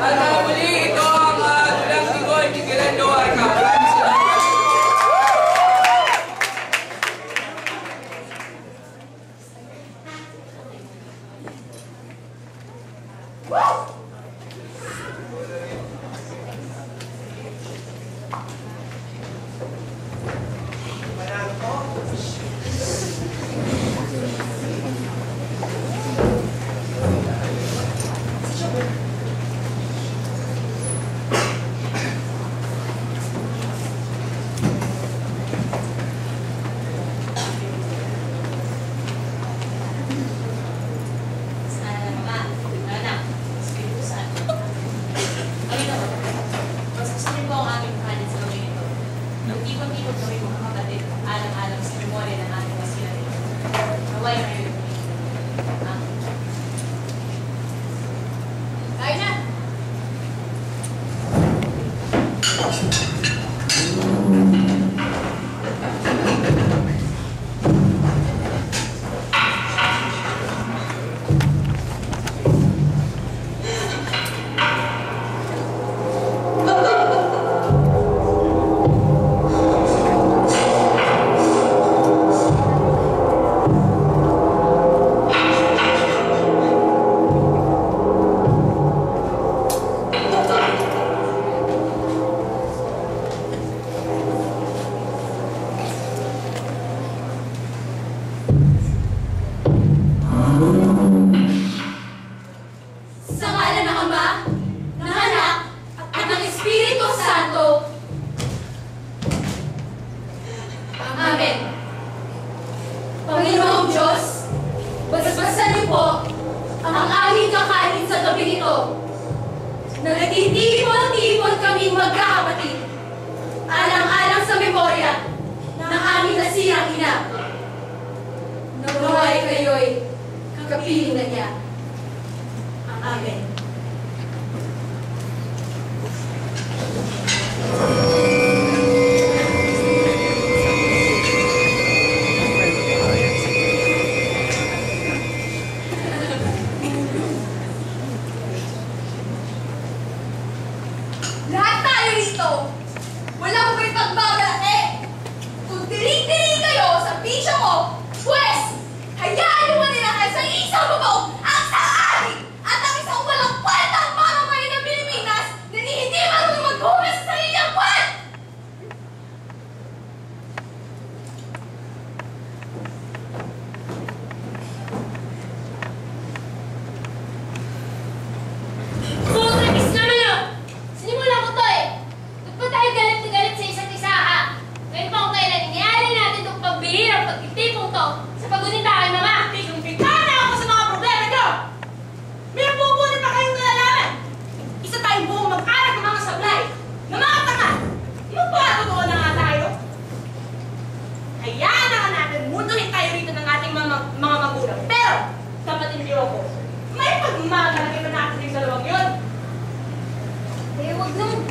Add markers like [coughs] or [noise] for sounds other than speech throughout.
Amém.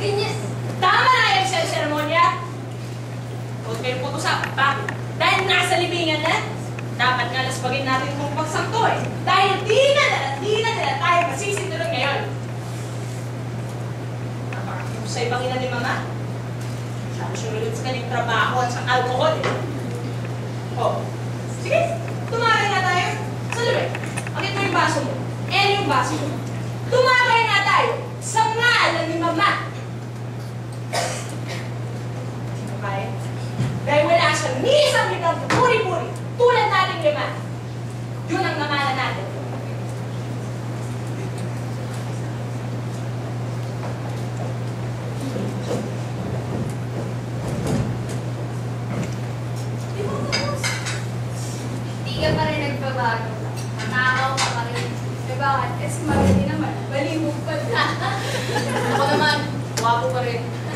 Ganyan. Tama na yung sa seremonya. Huwag kayong pag-usap. Bakit? Dahil nasa libingan na, dapat nga laspagin natin kung pagsakto eh. Dahil di na na, di na na tayo masisintunan ngayon. Napakahusay bang ina ni mama? Sabi sumulod sa kanyang trabaho at sa alkohol eh. Oh. Sige, tumakay na tayo. Sa luloy, eh. akit mo yung baso mo. Eh, yung baso mo. Tumakay na tayo sa ngalan ni mama. Okay? Dahil wala siyang nisang limang puri-puri, tulad natin lima. Yun ang namana natin. ka pa rin nagbabago. Matakaw pa rin. Eh bakit? Kasi marami naman. Balihog pa ka. Ako naman, wapo pa rin.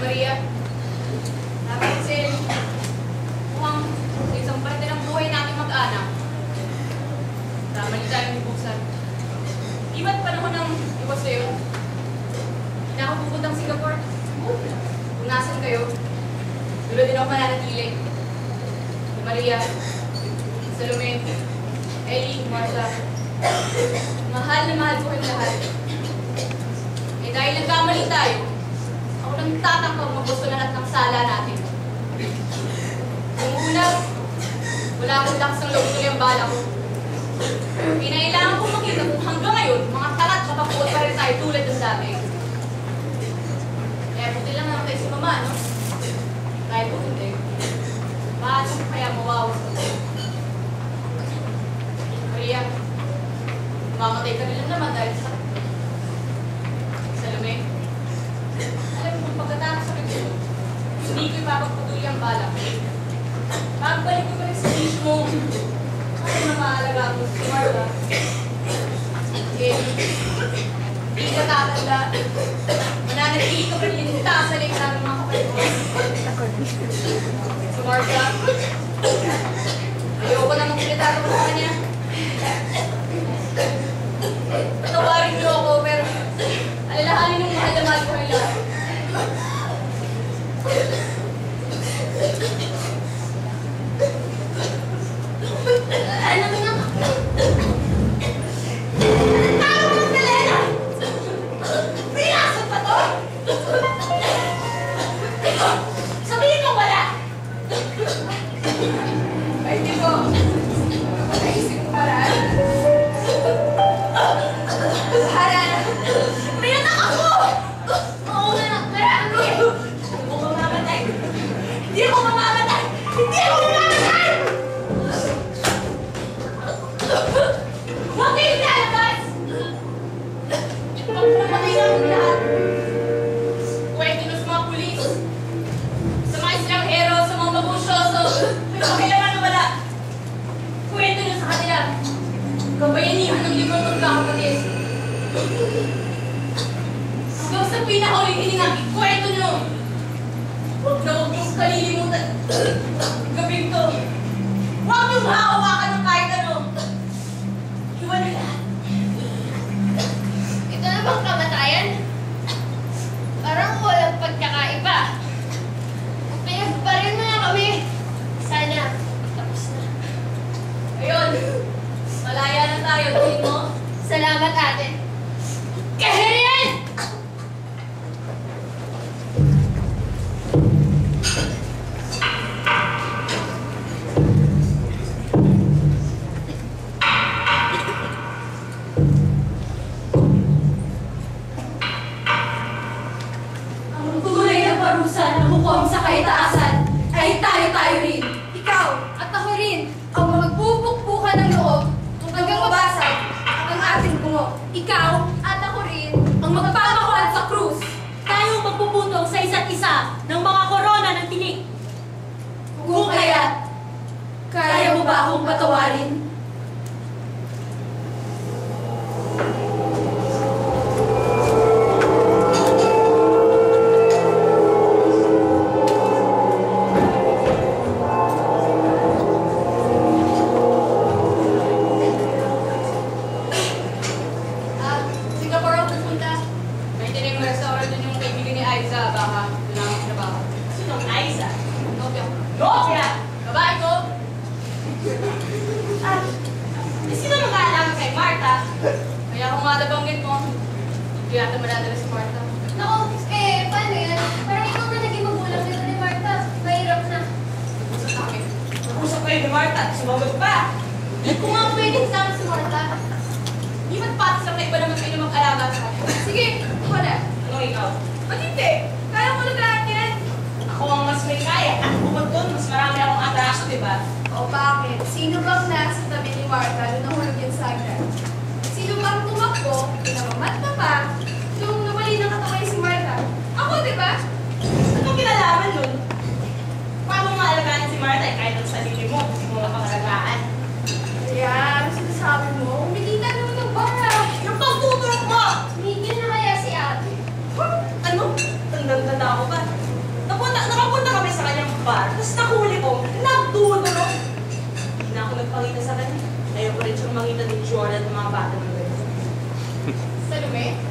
Maria tayo tulad ng dati. Kaya buti lang naman kayo si mama, no? Kahit po hindi. Paano kaya mawawas ko tayo? Maria, mamatay ka nilang naman dahil sa Salome. Alam mo, pagkatapos sa ko, hindi ko ipapagpatuloy ang balak. Pagbalik ko pa rin sa mo, kasi ano mamaalaga mo si Marla. otra sa pinahuling hiningang ikwento nyo. Huwag na huwag mong kalilimutan. [coughs] Gabing to. Huwag niyong hahawakan ng kahit ano. Iwan nila. Hindi yata maladala si Martha. Naku, eh, paano yan? Parang ikaw na naging magulang nito ni Marta. Mahirap na. Sa akin. Usap kayo ni Marta, sumagot pa. Kung nga pwede kasama si Martha, di ba't patis lang na iba naman kayo mag-alaga sa akin? Sige, wala. Ano ikaw? Ba't hindi? Kaya ko na lahat yan. Ako ang mas may kaya. At bukod doon, mas marami akong atraso, di ba? O bakit? Sino bang nasa tabi ni Martha nung nahulog yan sa agad? Sino bang tumakbo, pinamamat pa pa, nung nawali ng katawan si Martha? Ako, di ba? Kinalaman nun? Paano mo maalagaan si Marta eh, kahit ang sarili mo, hindi mo mapangalagaan? Kaya, ano sinasabi mo? Umikita naman ng bara. Yung pagtuturok mo! Tumigil na kaya si ate. Ano? Tandang-tanda ako ba? Napunta, nakapunta kami sa kanyang bar, tapos nahuli ko, nagdudulog. Hindi na ako nagpakita sa kanya. Ayaw ko rin siyang makita ni Jordan ng mga bata ng ganyan. Salome?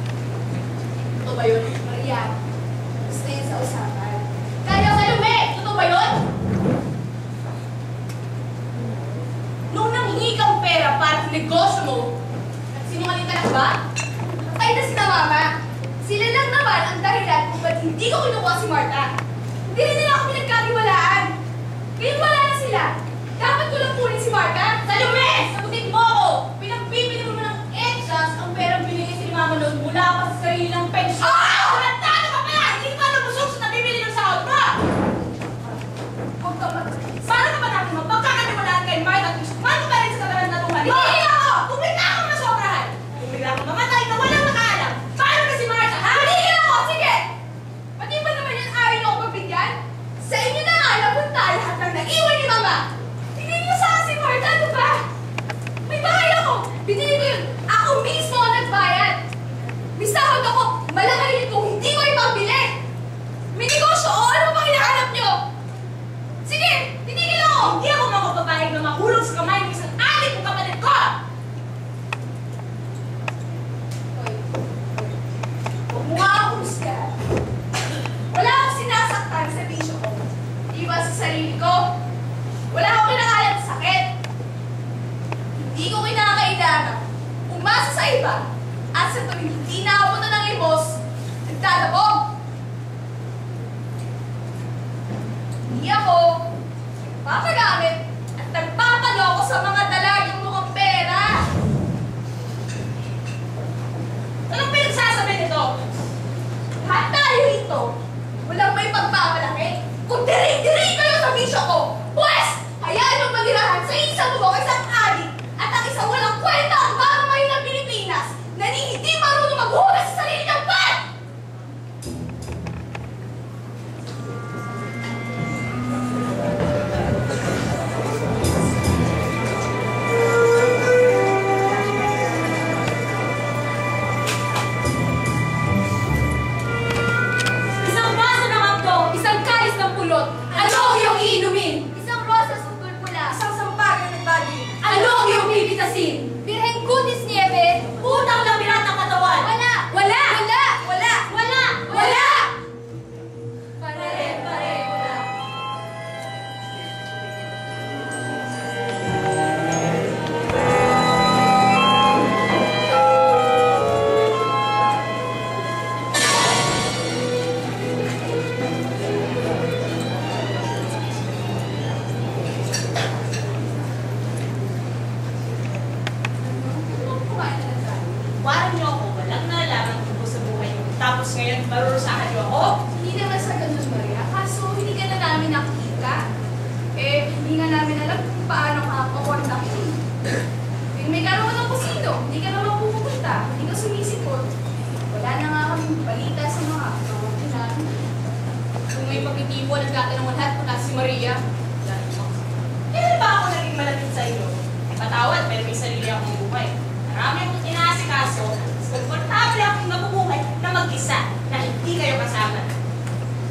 Patawad, pero may sarili akong buhay. Marami akong inaasikaso, komportable akong nabubuhay na mag-isa, na hindi kayo kasama.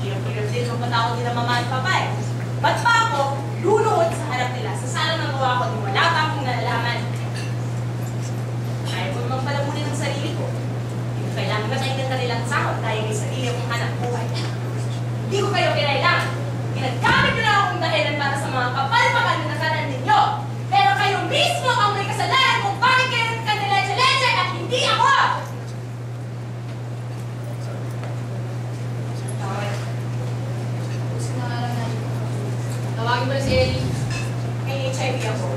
Hirap-hirap din ang patawad nila mama at papa eh. Ba't pa ako luluhod sa harap nila sa sala ng gawa ko ni wala pa akong nalalaman? Ayaw ko namang palamunin ang sarili ko. Hindi ko kailangan matayin ng kanilang sahod dahil hanap buhay. Hindi ko kayo kinailangan. Ginagamit nyo na akong dahilan para sa mga kapalpakan na. Pero kayo mismo ang may kasalanan kung bakit kayo nagkaniletse-letse at hindi ako! Tawag. Gusto na alam na. Tawagin mo na si Ellie. May HIV ako.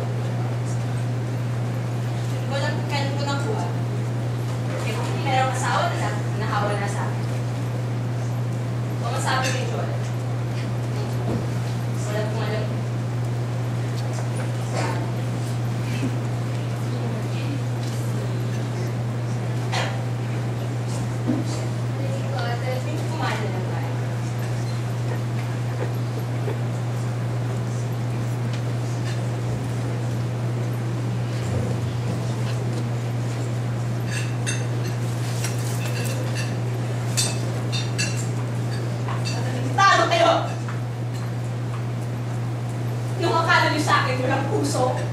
Hindi ko lang kailan ko nakuha. Eh, kung hindi merong asawa na sa- nahawa na sa akin. Kung masabi ni Joel, wala pong alam. Hindi ko ate. Kumain na lang tayo. Talo kayo! Nung akala niyo sa akin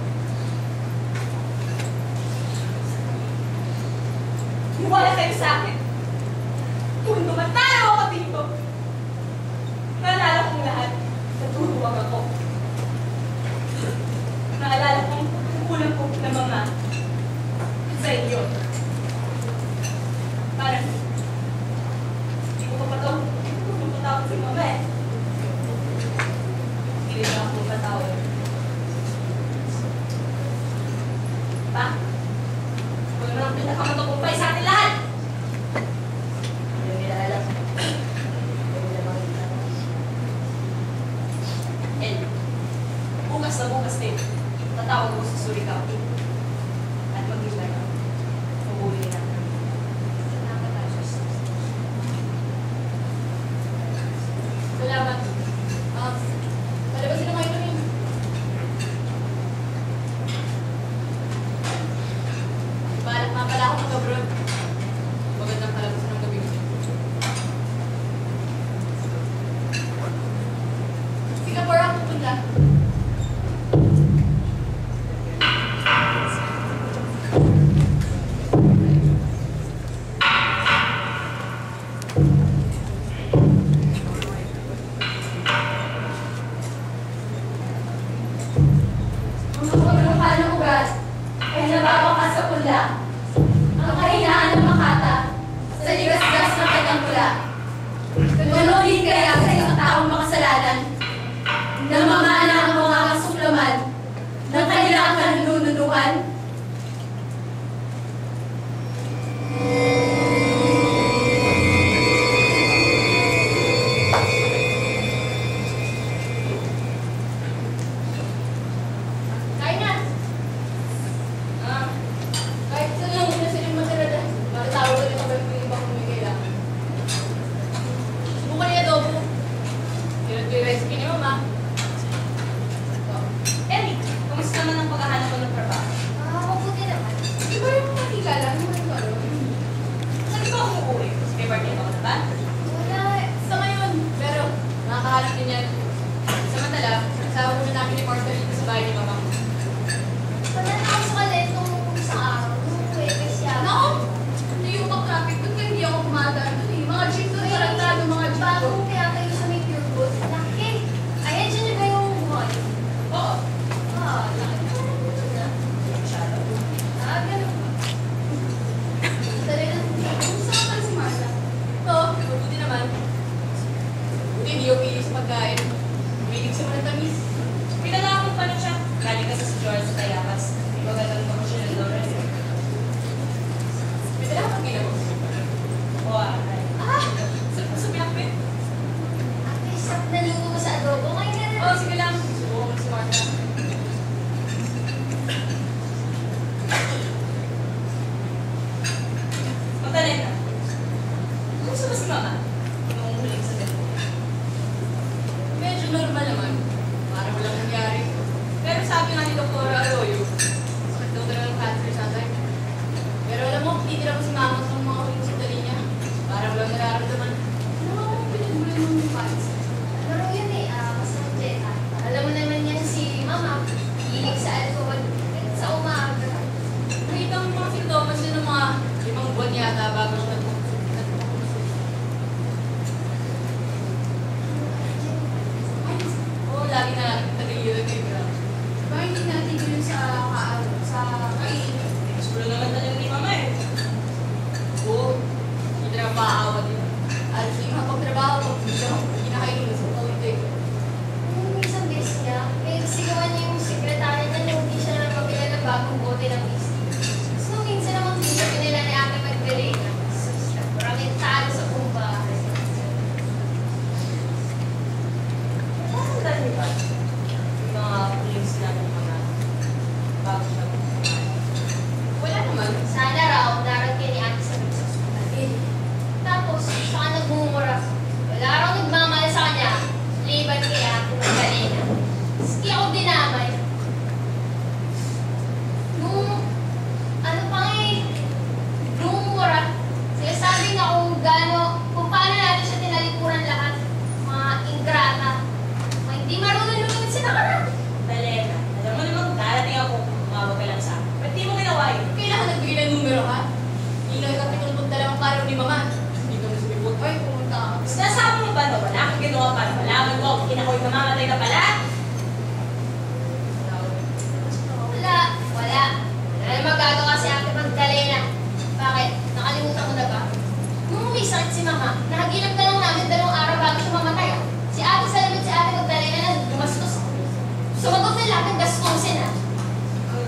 gastusin ah.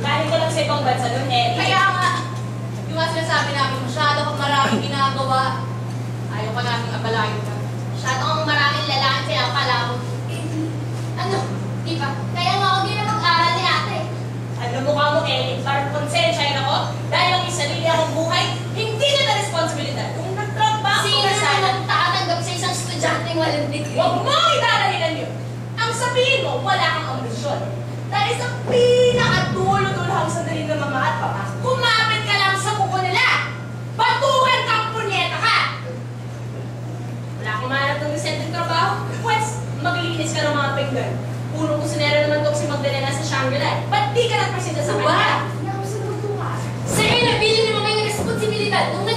Galing ko lang sa ibang bansa doon eh, eh. Kaya nga, yung nga sinasabi namin, masyado kang maraming ginagawa. Ayaw pa namin abalayin ka. Masyado kang maraming lalaki kaya pala ako. ano? Di ba? Kaya nga ako din na mag-aral ni ate. Ano mukha mo, Kelly? Parang konsensya yun ako? Dahil ang isa sarili akong buhay ang sandali ng mga at baka kumapit ka lang sa kuko nila! Batukan kang punyeta ka! Wala kang mahanap ng resenteng trabaho? Pwes, maglilinis ka ng mga pinggan. Punong kusinera naman tong si Magdalena sa Shangri-La. Eh. Ba't di ka nagpresenta sa kanya? Nakusunod ko ka. Sa'yo, nabili ni mga yung responsibilidad nung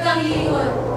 Hanggang lingon.